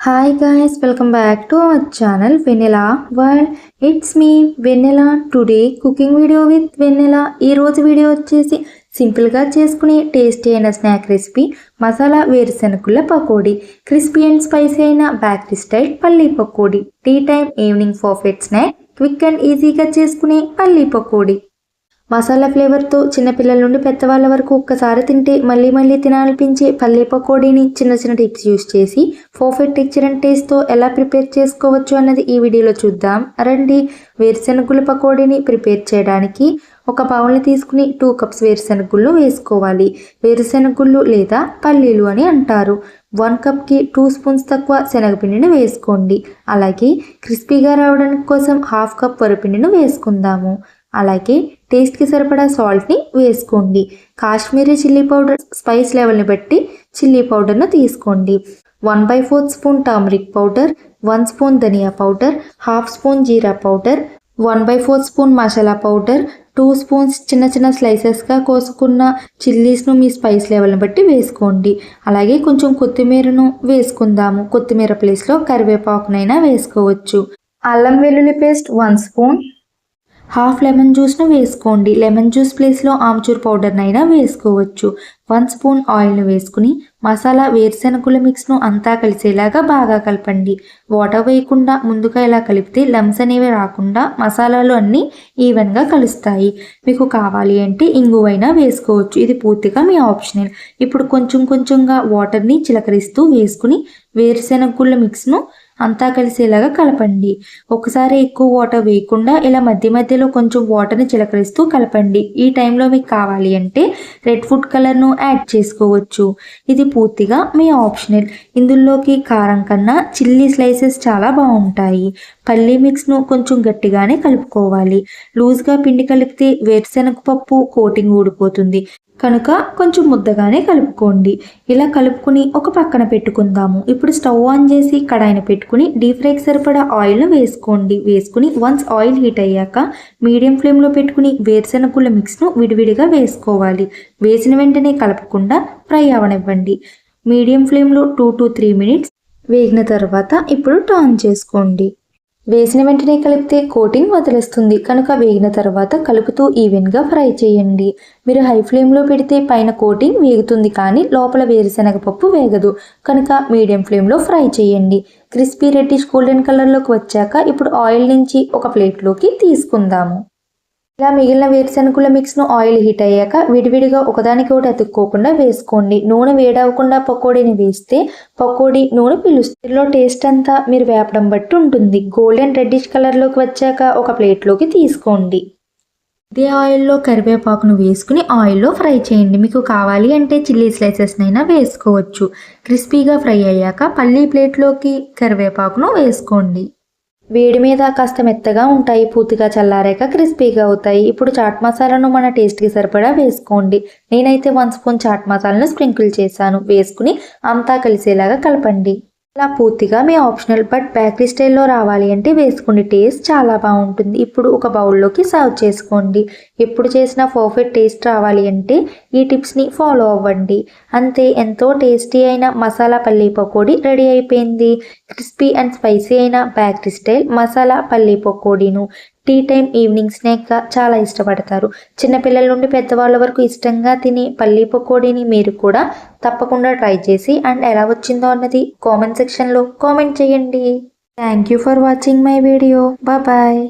Hi guys welcome back to our channel Vennela world it's me Vennela today cooking video with Vennela ఈ రోజు video వచ్చేసి సింపుల్గా చేసుకునే tasty అయిన snack recipe masala వేరుశనగుల పకోడీ. క్రిస్పీ అండ్ స్పైసీ అయిన బ్యాకరీ స్టైల్ పల్లీ pakodi. Tea time evening perfect snack quick and ఈజీగా చేసుకునే పల్లీ పకోడీ. మసాలా ఫ్లేవర్తో చిన్నపిల్లల నుండి పెద్దవాళ్ళ వరకు ఒక్కసారి తింటే మళ్ళీ మళ్ళీ తినాలనిపించే పల్లీ పకోడీని చిన్న చిన్న టిప్స్ యూస్ చేసి పర్ఫెక్ట్ టెక్చర్ అండ్ టేస్ట్తో ఎలా ప్రిపేర్ చేసుకోవచ్చు అన్నది ఈ వీడియోలో చూద్దాం. రండి వేరుశెనగుల పకోడీని ప్రిపేర్ చేయడానికి ఒక బౌల్ని తీసుకుని టూ కప్స్ వేరుశెనగుళ్ళు వేసుకోవాలి. వేరుశెనగుళ్ళు లేదా పల్లీలు అని అంటారు. వన్ కప్కి టూ స్పూన్స్ తక్కువ శనగపిండిని వేసుకోండి. అలాగే క్రిస్పీగా రావడానికి కోసం హాఫ్ కప్ వరిపిండిని వేసుకుందాము. అలాగే టేస్ట్కి సరిపడా సాల్ట్ని వేసుకోండి. కాశ్మీరీ చిల్లీ పౌడర్ స్పైస్ లెవెల్ని బట్టి చిల్లీ పౌడర్ను తీసుకోండి. One by fourth spoon turmeric powder one spoon dhania powder half spoon jeera powder one by fourth spoon masala powder two spoons చిన్న చిన్న స్లైసెస్గా కోసుకున్న చిల్లీస్ను మీ స్పైస్ లెవెల్ని బట్టి వేసుకోండి. అలాగే కొంచెం కొత్తిమీరను వేసుకుందాము. కొత్తిమీర ప్లేస్లో కరివేపాకునైనా వేసుకోవచ్చు. అల్లం వెల్లుల్లి paste one spoon half lemon జ్యూస్ను వేసుకోండి. లెమన్ జ్యూస్ ప్లేస్లో ఆమ్చూర్ పౌడర్నైనా వేసుకోవచ్చు. వన్ స్పూన్ ఆయిల్ను వేసుకుని మసాలా వేరుశెనగుల మిక్స్ను అంతా కలిసేలాగా బాగా కలపండి. వాటర్ వేయకుండా ముందుగా ఇలా కలిపితే లమ్స్ అనేవి రాకుండా మసాలాలు అన్నీ ఈవెన్గా కలుస్తాయి. మీకు కావాలి అంటే ఇంగువైనా వేసుకోవచ్చు. ఇది పూర్తిగా మీ ఆప్షనల్. ఇప్పుడు కొంచెం కొంచెంగా వాటర్ని చిలకరిస్తూ వేసుకుని వేరుశెనగుళ్ళ మిక్స్ను అంతా కలిసేలాగా కలపండి. ఒకసారి ఎక్కువ వాటర్ వేయకుండా ఇలా మధ్య మధ్యలో కొంచెం వాటర్ని చిలకరిస్తూ కలపండి. ఈ టైంలో మీకు కావాలి అంటే రెడ్ ఫుడ్ కలర్ను యాడ్ చేసుకోవచ్చు. ఇది పూర్తిగా మీ ఆప్షనల్ ఇందులోకి కారం కన్నా చిల్లీ స్లైసెస్ చాలా బాగుంటాయి. పల్లీ మిక్స్ను కొంచెం గట్టిగానే కలుపుకోవాలి. లూజ్గా పిండి కలిపితే వేరుశనగ పప్పు కోటింగ్ ఊడిపోతుంది. కనుక కొంచెం ముద్దగానే కలుపుకోండి. ఇలా కలుపుకుని ఒక పక్కన పెట్టుకుందాము. ఇప్పుడు స్టవ్ ఆన్ చేసి కడాయిని పెట్టుకుని డీప్ ఫ్రైకి సరిపడా ఆయిల్ను వేసుకోండి. వేసుకుని వన్స్ ఆయిల్ హీట్ అయ్యాక మీడియం ఫ్లేమ్లో పెట్టుకుని వేరుశెనగుల మిక్స్ను విడివిడిగా వేసుకోవాలి. వేసిన వెంటనే కలపకుండా ఫ్రై అవనివ్వండి. మీడియం ఫ్లేమ్లో టూ టు త్రీ మినిట్స్ వేగిన తర్వాత ఇప్పుడు టర్న్ చేసుకోండి. వేసిన వెంటనే కలిపితే కోటింగ్ వదిలేస్తుంది. కనుక వేగిన తర్వాత కలుపుతూ ఈవెన్గా ఫ్రై చేయండి. మీరు హై ఫ్లేమ్లో పెడితే పైన కోటింగ్ వేగుతుంది కానీ లోపల వేరుశనగ పప్పు వేగదు. కనుక మీడియం ఫ్లేమ్లో ఫ్రై చేయండి. క్రిస్పీ రెడ్డిష్ గోల్డెన్ కలర్లోకి వచ్చాక ఇప్పుడు ఆయిల్ నుంచి ఒక ప్లేట్లోకి తీసుకుందాము. ఇలా మిగిలిన వేరుశనగుల మిక్స్ను ఆయిల్ హీట్ అయ్యాక విడివిడిగా ఒకదానికి ఒకటి అతుక్కోకుండా వేసుకోండి. నూనె వేడవకుండా పకోడీని వేస్తే పకోడీ నూనె పిలుస్తుందిలో టేస్ట్ అంతా మీరు వేపడం బట్టి ఉంటుంది. గోల్డెన్ రెడ్డిష్ కలర్లోకి వచ్చాక ఒక ప్లేట్లోకి తీసుకోండి. ఇదే ఆయిల్లో కరివేపాకును వేసుకుని ఆయిల్లో ఫ్రై చేయండి. మీకు కావాలి అంటే చిల్లీ స్లైసెస్నైనా వేసుకోవచ్చు. క్రిస్పీగా ఫ్రై అయ్యాక పల్లీ ప్లేట్లోకి కరివేపాకును వేసుకోండి. వేడి మీద కాస్త మెత్తగా ఉంటాయి పూర్తిగా చల్లారాక క్రిస్పీగా అవుతాయి. ఇప్పుడు చాట్ మసాలాను మన టేస్ట్కి సరిపడా వేసుకోండి. నేనైతే వన్ స్పూన్ చాట్ మసాలాను స్ప్రింకిల్ చేశాను. వేసుకుని అంతా కలిసేలాగా కలపండి. అలా పూర్తిగా మీ ఆప్షనల్ బట్ బేకరీ స్టైల్లో రావాలి అంటే వేసుకోండి టేస్ట్ చాలా బాగుంటుంది. ఇప్పుడు ఒక బౌల్లోకి సర్వ్ చేసుకోండి. ఎప్పుడు చేసిన పర్ఫెక్ట్ టేస్ట్ రావాలి అంటే ఈ టిప్స్ని ఫాలో అవ్వండి. అంతే ఎంతో టేస్టీ అయిన మసాలా పల్లీ పకోడీ రెడీ అయిపోయింది. క్రిస్పీ అండ్ స్పైసీ అయిన బేకరీ స్టైల్ మసాలా పల్లీ పకోడీను టీ టైం ఈవినింగ్ స్నాక్గా చాలా ఇష్టపడతారు. చిన్నపిల్లల నుండి పెద్దవాళ్ళ వరకు ఇష్టంగా తినే పల్లీ పకోడీని మీరు కూడా తప్పకుండా ట్రై చేసి అండ్ ఎలా వచ్చిందో అన్నది కామెంట్ సెక్షన్లో కామెంట్ చేయండి. Thank you for watching my video. Bye.